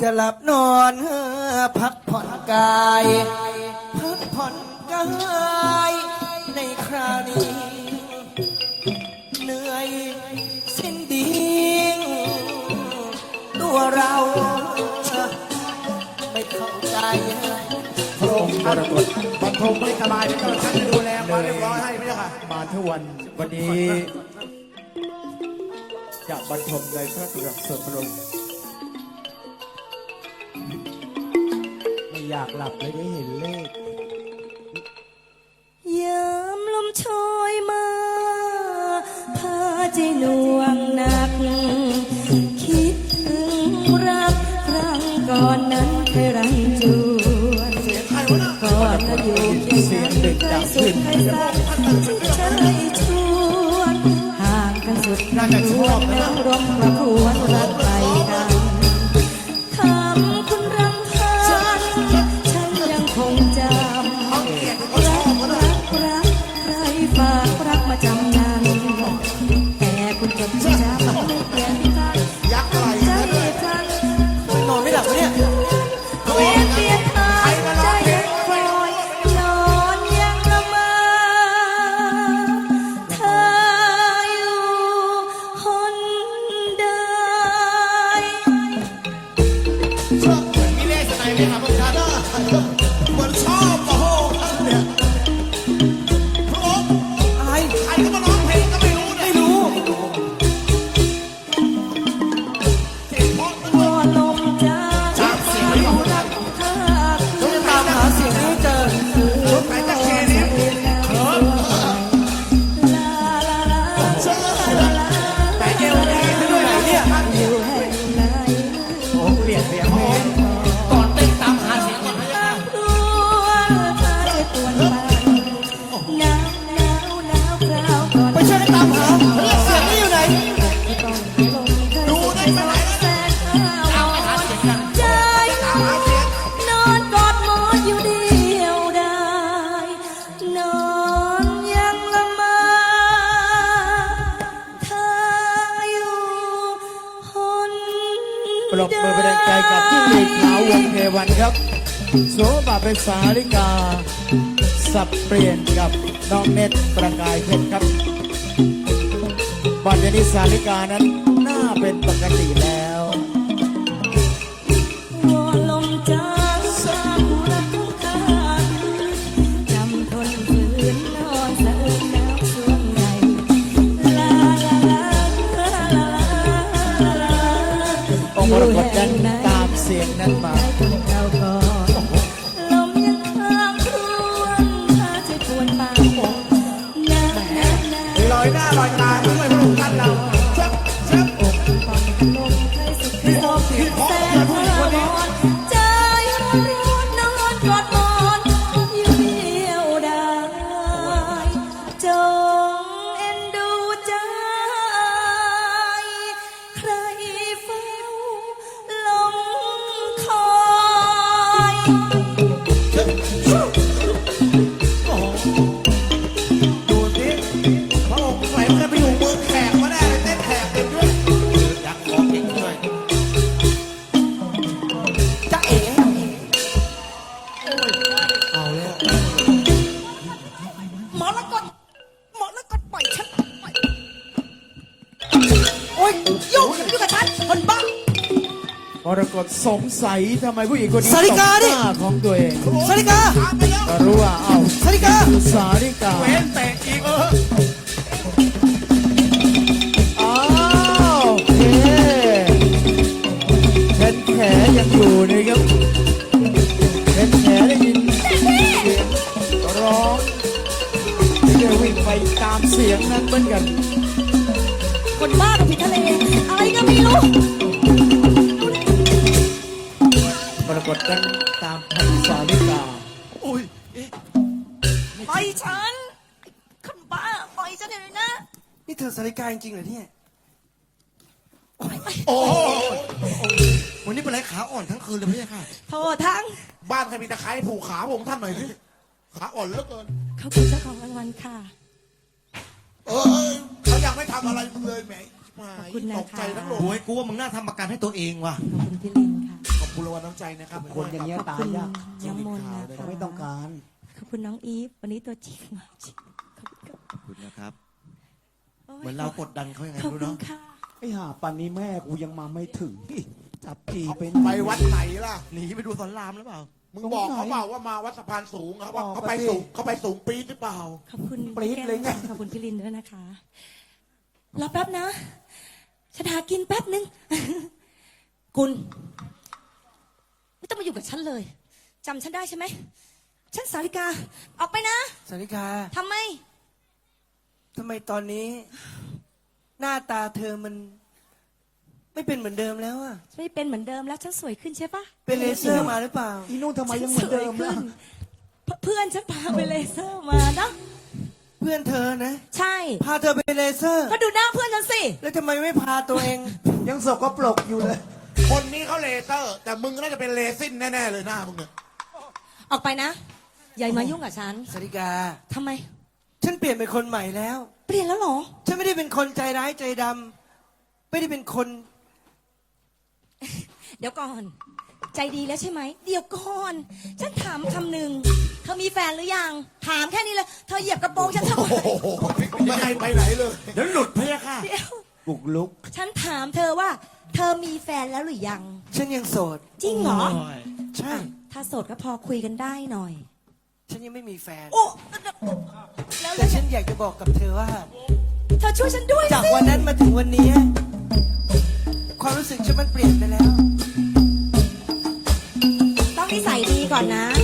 จะหลับนอนเอ่อพักผ่อนกาย พักผ่อนกายในคราวนี้ เหนื่อยสิ้นดีตัวเราไม่เข้าใจพระองค์ท่านบรรทมไม่สบายเดี๋ยวเจ้าท่านจะดูแลความเรียบร้อยให้ไม่ใช่ค่ะมาทุกวันวันนี้จะบรรทมในพระตรัสสวดพระองค์ อยากหลับเลยได้เห็นเลข ยามลมโชยมาพาใจหน่วงหนัก คิดถึงรักครั้งก่อนนั้นเคยรันจวนก่อนเราอยู่เคียงกันเคยสุขเคยสักที่เชยชวนห่างกันสุดชวนแล้วรมประควรรัก รบมือเป็นแรงใจกับที่มีขาววงเทวันครับ โสบาเป็นสาลิกา สับเปลี่ยนกับน้องเน็ตประกายเพชรครับบัดนี้สาลิกานั้นน่าเป็นปกติแล้ว นั้นมาใจคนเก่าก่อนลอยหน้าลอยตาด้วยพระองค์ท่านเราเชิบเชิบอก กตสงสัยทำไมผู้หญิงคนนี้สาริกาดิ ตบหน้ของตัวเองสาริกาตามไปแล้วก็รู้ว่าเอ้าสาริกา สาริกา เว้นเตะอีกเอออ้าวโอเคเพนแขยังอยู่นะครับเพนแขได้ยินเสียงร้องที่จะวิ่งไปตามเสียงนั้นเหมือนกัน คนบ้ากับผิดทะเล อะไรก็ไม่รู้ากฏนั้นตามพันสาริกาอุ้ยปล่อยฉันคนบ้าปล่อยฉันเดี๋ยวนี้นะนี่เธอสาริกาจริงๆเหรอเนี่ยโอ้วันนี้เป็นไรขาอ่อนทั้งคืนเลยพี่ค่ะ โทษทั้งบ้านใครมีตะไคร้ผูกขาผมท่านหน่อยสิขาอ่อนเหลือเกิน เขาคือเจ้าของรางวัลค่ะ เออเขายังไม่ทำอะไรเลยแหมขอบคุณนะคะ ตกใจทั้งโลก โอ้ยกูว่ามึงน่าทำประกันให้ตัวเองว่ะ ขอบคุณพี่ลิน ค่ะขอบคุณรางวัลน้ำใจนะครับคนอย่างเงี้ยตายยากน้องมนต์นะแต่คะไม่ต้องการ ขอบคุณน้องอีฟวันนี้ตัวจริงมาจริงขอบคุณครับขอบคุณนะครับ โยเหมือนเรากดดันเขายังไงขอบรู้คุเนาะณค่ะ ไอ้ห่าปันนี้แม่กูยังมาไม่ถึง จับจีไปไปวัดไหนล่ะ หนีไปดูสอนรามหรือเปล่า มึงบอกเขาเปล่าว่ามาวัดสะพานสูงเขาบอกเขาไปสูงเขาไปสูงปี๊ดหรือเปล่า ขอบคุณปรี๊ดเลยไง ขอบคุณพี่ลินด้วยนะคะรอแป๊บนะฉันหากินแป๊บนึงกุล ไม่ต้องมาอยู่กับฉันเลยจำฉันได้ใช่ไหมฉันสาริกา ออกไปนะสาริกาทำไม ทำไมตอนนี้ หน้าตาเธอมัน ไม่เป็นเหมือนเดิมแล้วอะไม่เป็นเหมือนเดิมแล้วฉันสวยขึ้นใช่ปะเป็นเลเซอร์มาหรือเปล่า อีนู่นทำไมยังเหมือนเดิมฉัล่ะสวยขึ้นเพราะเพื่อนฉันพาไปเลเซอร์มาเนาะเพื่อนเธอนะ ใช่ พาเธอไปเลเซอร์ ก็ดูหน้าเพื่อนฉันสิ แล้วทำไมไม่พาตัวเอง ยังสกปรกอยู่เลย คนนี้เขาเลเซอร์ แต่มึงน่าจะเป็นเลซินแน่ๆเลยหน้ามึงเนี่ยออกไปนะ อย่ามายุ่งกับฉันสาริกา ทำไม ฉันเปลี่ยนเป็นคนใหม่แล้ว เปลี่ยนแล้วเหรอ ฉันไม่ได้เป็นคนใจร้ายใจดำไม่ได้เป็นคนเดี๋ยวก่อน ใจดีแล้วใช่ไหม เดี๋ยวก่อน ฉันถามคำหนึ่งเธอมีแฟนหรือยัง ถามแค่นี้เลย เธอเหยียบกระโปรงฉันทำไมโอ้โหไม่ให้ไปไหนเลย เดี๋ยวหลุดพะยะค่ะ เดี๋ยว บุกลุก ฉันถามเธอว่า เธอมีแฟนแล้วหรือยัง ฉันยังโสด จริงเหรอ ใช่ ถ้าโสดก็พอคุยกันได้หน่อย ฉันยังไม่มีแฟน โอ้แล้วแต่ฉันอยากจะบอกกับเธอว่า เธอช่วยฉันด้วยจากสิวันนั้นมาถึงวันนี้ ความรู้สึกฉันมันเปลี่ยนไปแล้ว ต้องนิสัยดีก่อนนะจะจะ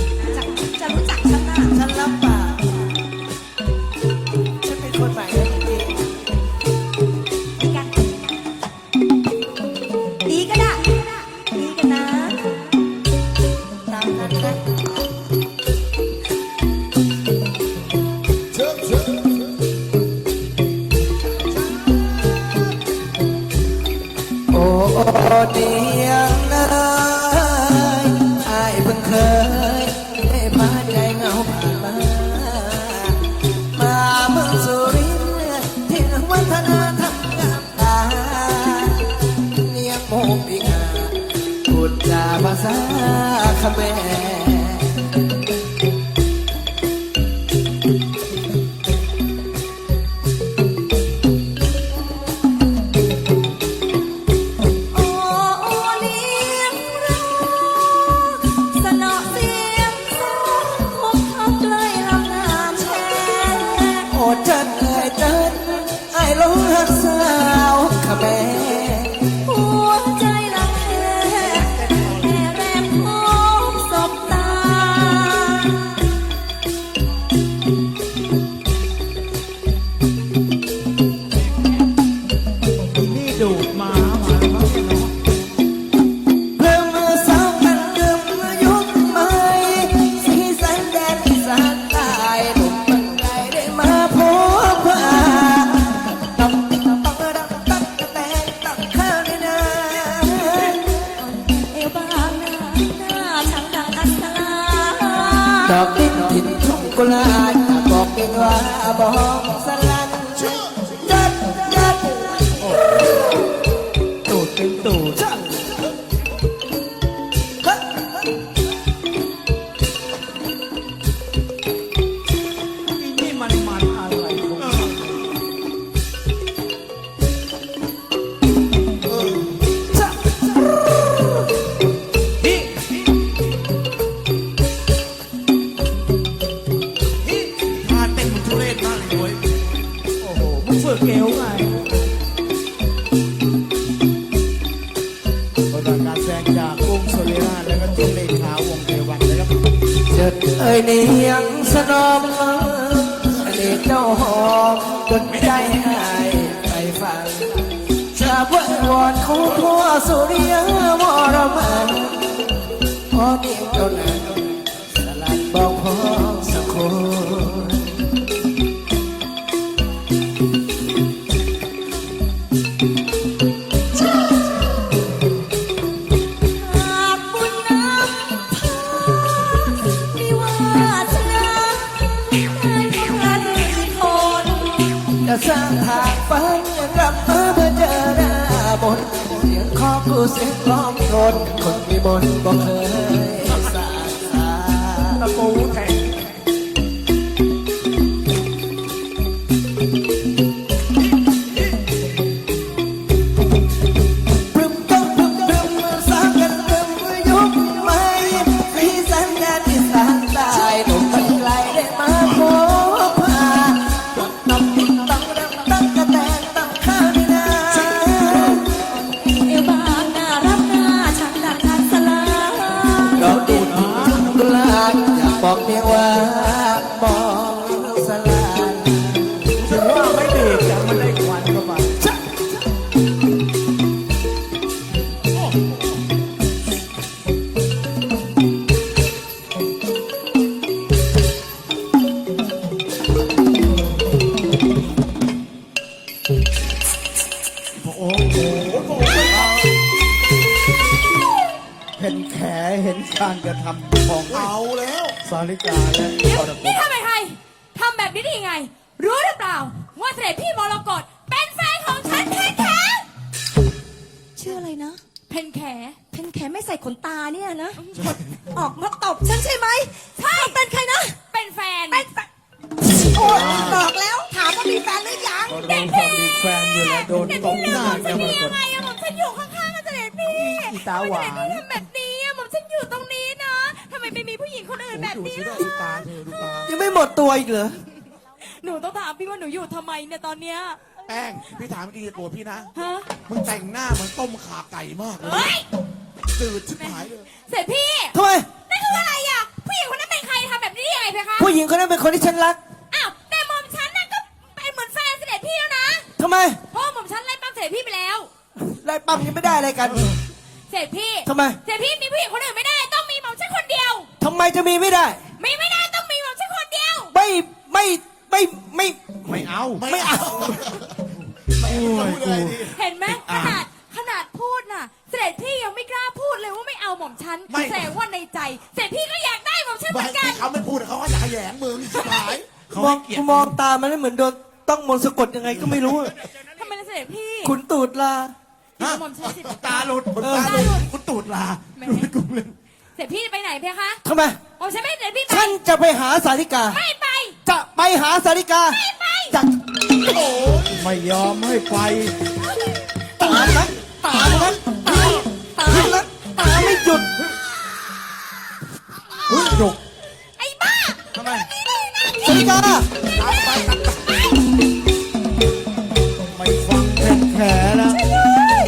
เข กุลาบอกเป็นว่าบอกสลั เจิดเอ้ยนี่ยังสนอมอันนี้เจ้าหอมจนไม่ได้หายไปฟังจะบวิวอนของพ่อสุริยวรมันพอเดียวเท่านั้นสลัดบอกพ่อสักคน คนมีมนต์บ่เคย อ้โหโอ้โหเห็นแขเห็นการกระทำของเอาแล้วสาริกาและเดี๋ยกวรกนี่ฎทำไมใครทำแบบนี้ได้ยังไง รู้หรือเปล่า ว่าเสด็จพี่มรกตเป็นแฟนของฉันเพนแขชื่ออะไรนะ เพนแขเพนแขไม่ใส่ขนตาเนี่ยนะ ออกมาตบฉันใช่ไหมใช่เป็นใครนะ เป็นแฟนเป็นแฟนโอ้ยบอกแล้ว ถามว่ามีแฟนหรือยัง ก็รู้ว่ามีแฟนอยู่แล้วโดน นอยู่ข้างๆกับเสด็จพี่อีตาหวาน ทำไมเสด็จพี่ทำแบบนี้อะผมฉันอยู่ตรงนี้นะทำไมไม่มีผู้หญิงคนอื่นแบบนี้ล่ะดูตาเธอดูตายังไม่หมดตัวอีกเหรอ หนูต้องถามพี่ว่าหนูอยู่ทำไมเนี่ยตอนเนี้ยแป้งพี่ถามจริงๆโกรธพี่นะ ฮะมึงแต่งหน้าเหมือนต้มขาไก่มากเลยเฮ้ยตื่นชิบหายเลย เสด็จพี่ทำไม นั่นคืออะไรอะผู้หญิงคนนั้นเป็นใครทำแบบนี้ได้ยังไงเพคะผู้หญิงคนนั้นเป็นคนที่ฉันรักอ้าวแต่หม่อมฉันน่ะก็เป็นเหมือนแฟนเสด็จพี่แล้วนะทำไม เพราะว่าหม่อมฉันไล่ปั้มเสด็จพี่ไปแล้ว ไล่ปั๊มยังไม่ได้อะไรกัน เสด็จพี่ทำไม เสด็จพี่มีผู้หญิงคนอื่นไม่ได้ ต้องมีหม่อมฉันคนเดียว ทำไมจะมีไม่ได้ มีไม่ได้ต้องมีหม่อมฉันคนเดียว ไม่ไม่ไม่ไม่ ไม่เอาไม่เอา โอ้ยกูเห็นไหมขนาดขนาดพูดน่ะ เสด็จพี่ยังไม่กล้าพูดเลยว่าไม่เอาหม่อมฉันแสดงว่าในใจ เสด็จพี่ก็อยากได้หม่อมฉันเหไม่มือนกันเขาไม่พูดเขาก็จะขยงมึงชิบหายเขามอให้งเกียรกูติมองตามันเหมือนโดนต้องมนต์สะกดยังไงก็ไม่รู้ทำไมล่ะเสด็จพี่ ขุนตูดลา เตาหลุดตาหลุดคุณตูดลาหลุดลุ่มเลยเสร็จพี่ไปไหนเพคะทำไมผม่อมไม่เสร็จพี่ไปฉันจะไปหาสาริกา ไม่ไป จะไปหาสาริกาไม่ไปจะโอ้ยไม่ยอมไม่ไปตามนั้นตามนั้นตามตามนั้นตามไม่หยุดหยุดไอ้บ้าทำไมสาริกาไม่ฟังแม่แผละ